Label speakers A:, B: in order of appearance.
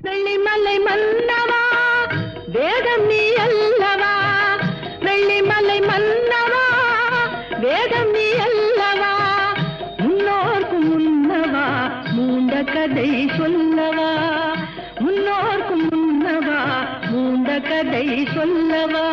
A: வெள்ளிமலை மன்னவா வேதம் நீ அல்லவா? வெள்ளிமலை மன்னவா வேதம் நீ அல்லவா? முன்னோர்க்கு முன்னவா மூண்ட கதை சொல்லவா? முன்னோர்க்கு முன்னவா மூண்ட கதை சொல்லவா?